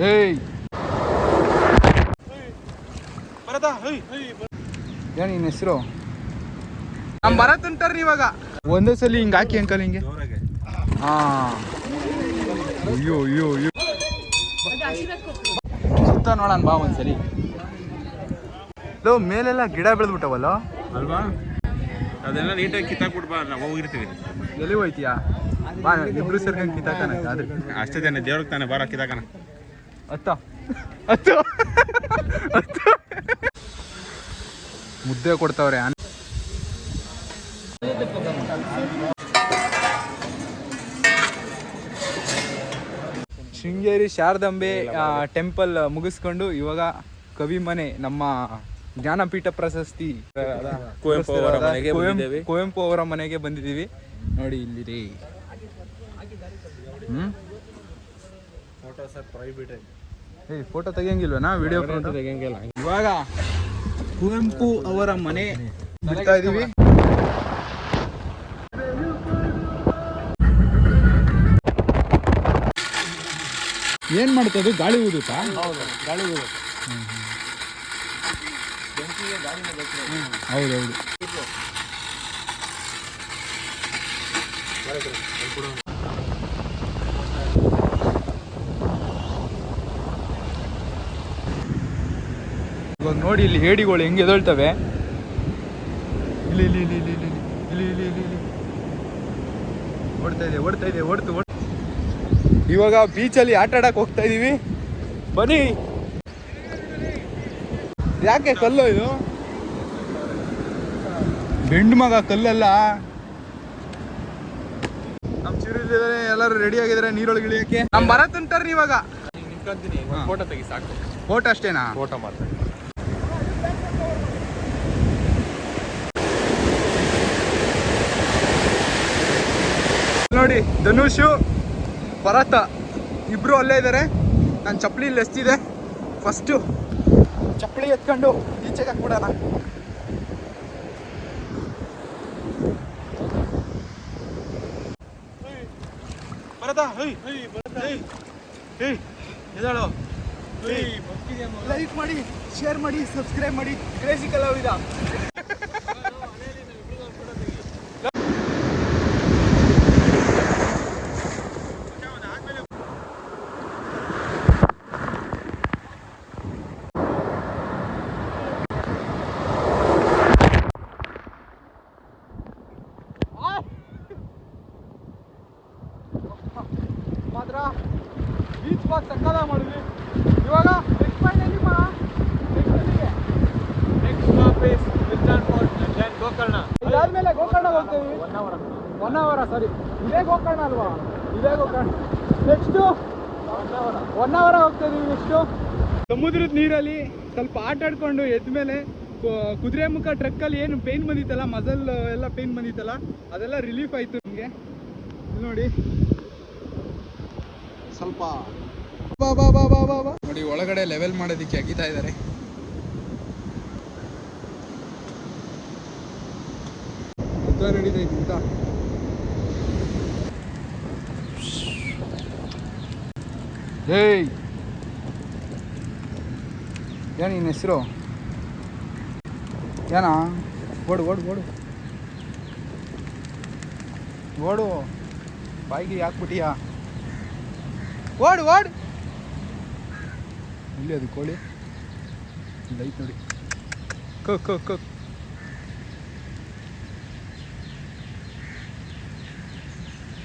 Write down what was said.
ಏಯ್ ಏನು ನಿನ್ನ ಹೆಸರು? ನಮ್ಮ ಭರತ್ ಅಂತಾರ್ರಿ ಇವಾಗ. ಒಂದೇ ಸಲ ಹಿಂಗೆ ಹಾಕಿ ಅಂಕಲ್ ಹಿಂಗೆ. ಹಾ. ಅಯ್ಯೋ ಅಯ್ಯೋ ಅಯ್ಯೋ. ಸುತ್ತ ನೋಡೋಣ ಬಾ ಒಂದ್ಸಲಿ. ಲೋ ಮೇಲೆಲ್ಲ ಗಿಡ ಬೆಳೆದ್ಬಿಟ್ಟವಲ್ಲ? ಅಲ್ವಾ? ಅದೆಲ್ಲ ನೀಟಾಗಿ ಕಿತ್ತಾಕ್ಬಿಟ್ಬಾ ನಾವು ಹೋಗಿರ್ತೀವಿ. ಎಲ್ಲಿ ಹೋಯ್ತೀಯಾ? ಬಾ ಇಬ್ರು ಸೇರ್ಕೊಂಡು ಕಿತ್ತಾಕಣ ಆದ್ರೆ. ಅಷ್ಟೇ ತಾನೆ ದೇವ್ರಿಗೆ ತಾನೆ ಬಾರ ಕಿತ್ತಾಕಣ. ಹತ್ತ ಹತ್ತು ಹತ್ತು ಮುದ್ದೆ ಕೊಡ್ತಾವ್ರೆ. ಶೃಂಗೇರಿ ಶಾರದಾಂಬೆ ಟೆಂಪಲ್ ಮುಗಿಸ್ಕೊಂಡು ಇವಾಗ ಕವಿ ಮನೆ ನಮ್ಮ ಜ್ಞಾನಪೀಠ ಪ್ರಶಸ್ತಿ ಕುವೆಂಪು ಅವರ ಮನೆಗೆ ಕುವೆಂ- ಕುವೆಂಪು ಅವರ ಮನೆಗೆ ಬಂದಿದ್ದೀವಿ. ನೋಡಿ ಇಲ್ಲಿ ಹ್ಮ್? ಫೋಟೋ ಸರ್ ಪ್ರೈವೇಟ್ ಏ ಫೋಟೋ ತೆಗಿಯಂಗಿಲ್ವನಾ ವಿಡಿಯೋ ಫೋಟೋ ತೆಗಿಯಂಗಿಲ್ಲ. ಇವಾಗ ಕುವೆಂಪು ಅವರ ಮನೆ. ಬಿಡ್ತಾ ಇದೀವಿ. ಏನ್ ಮಾಡ್ತದು ಗಾಳಿ ಊದುತ್ತಾ ಗಾಳಿ ಹೌದೌದು ಇವಾಗ ನೋಡಿ ಇಲ್ಲಿ ಹೇಡಿಗಳು ಹೆಂಗೆ ಎದೊಳ್ತವೆ ಇಲ್ಲಿ ಇಲ್ಲಿ ಇಲ್ಲಿ ಇಲ್ಲಿ ಇಲ್ಲಿ ಇಲ್ಲಿ ಇಲ್ಲಿ ಇಲ್ಲಿ ಓಡ್ತಾ ಇದೆ ಓಡ್ತಾ ಇದೆ ಓಡ್ತು ಓಡ್ ಇವಾಗ ಬೀಚಲ್ಲಿ ಆಟ ಆಡಕ್ ಹೋಗ್ತಾ ಇದೀವಿ. ಬನ್ನಿ. ಯಾಕೆ ಕಲ್ಲು ಇದು? ಬೆಂಡ್ ಮಗ ಕಲ್ಲಲ್ಲ. ನಮ್ ಚಿರಿದ್ದಾರೆ ಎಲ್ಲರೂ ರೆಡಿ ಆಗಿದ್ದಾರೆ ನೀರೊಳಗೆ ಇಳಿಯಕ್ಕೆ. ನಮ್ ಭರತ್ ಅಂತಾರ್ರಿ ಇವಾಗ. ನಿಂತ್ಕೊಂತೀನಿ. ಫೋಟೋ ತೆಗಿ ಸಾಕು. ಫೋಟೋ ಅಷ್ಟೇನಾ? ಫೋಟೋ ಮಾತ್ರ. ನೋಡಿ ಧನುಷು ಭರತ ಇಬ್ರು ಅಲ್ಲೇ ಇದ್ದಾರೆ ನಾನು ಚಪ್ಪಲಿ ಇಲ್ಲಿ ಎಷ್ಟಿದೆ ಫಸ್ಟು ಚಪ್ಪಲಿ ಎತ್ಕೊಂಡು ಈಚೆಗೆ ಹಾಕ್ಬಿಡೋಣ. ಭರತ ಎದಾಳು ಲೈಕ್ ಮಾಡಿ ಶೇರ್ ಮಾಡಿ ಸಬ್ಸ್ಕ್ರೈಬ್ ಮಾಡಿ. ಕ್ರೇಜಿ ಕಲಾವಿದ ಮಾತ್ರ ಸಕ್ಕದ ಮಾಡಿದ್ವಿ. ಇವಾಗ ನೆಕ್ಸ್ಟ್ ಪಾಯಿಂಟ್ ಎಲ್ಲಿ ಮಾ next next return for then Gokarna ಇದಾದ್ಮೇಲೆ ಗೋಕರ್ಣ ಹೋಗ್ತೀವಿ. ಒನ್ ಅವರ್ ಒನ್ ಅವರ ಸಾರಿ ಇದೇ ಗೋಕರ್ಣ ಅಲ್ವಾ? ಇದೇ ಗೋಕರ್ಣ. ನೆಕ್ಸ್ಟು ಒನ್ ಅವರ್ ಹೋಗ್ತಾ ಇದೀವಿ ನೆಕ್ಸ್ಟು ಸಮುದ್ರದ ನೀರಲ್ಲಿ ಸ್ವಲ್ಪ ಆಟ ಆಡ್ಕೊಂಡು ಎದ್ಮೇಲೆ ಕುದುರೆ ಮುಖ ಟ್ರಕ್ಕಲ್ಲಿ ಏನು ಪೇನ್ ಬಂದಿತ್ತಲ್ಲ ಮಸಲ್ ಎಲ್ಲ ಪೇನ್ ಬಂದಿತ್ತಲ್ಲ ಅದೆಲ್ಲ ರಿಲೀಫ್ ಆಯ್ತು ನಮಗೆ. ಇಲ್ಲಿ ನೋಡಿ. ಸ್ವಲ್ಪ ಬಾ ಬಾ ಬಾ ಬಾ ನೋಡಿ, ಒಳಗಡೆ ಲೆವೆಲ್ ಮಾಡೋದಿಕ್ಕೆ ಅಗಿತಾ ಇದ್ದಾರೆ. ನಡೀತೈತಿ ಯುದ್ಧ. ಏನು ನಿನ್ನ ಹೆಸರು? ಏನ ಓಡು ಓಡು ಓಡು. ಓಡು. ಬಾಯಿಗೆ ಹಾಕ್ಬಿಟ್ಟಿಯಾ ಓಡು ಓಡು. ಇಲ್ಲಿ ಅದು ಕೋಳಿ. ಲೈಟ್ ನೋಡಿ. ಕ ಕ ಕ.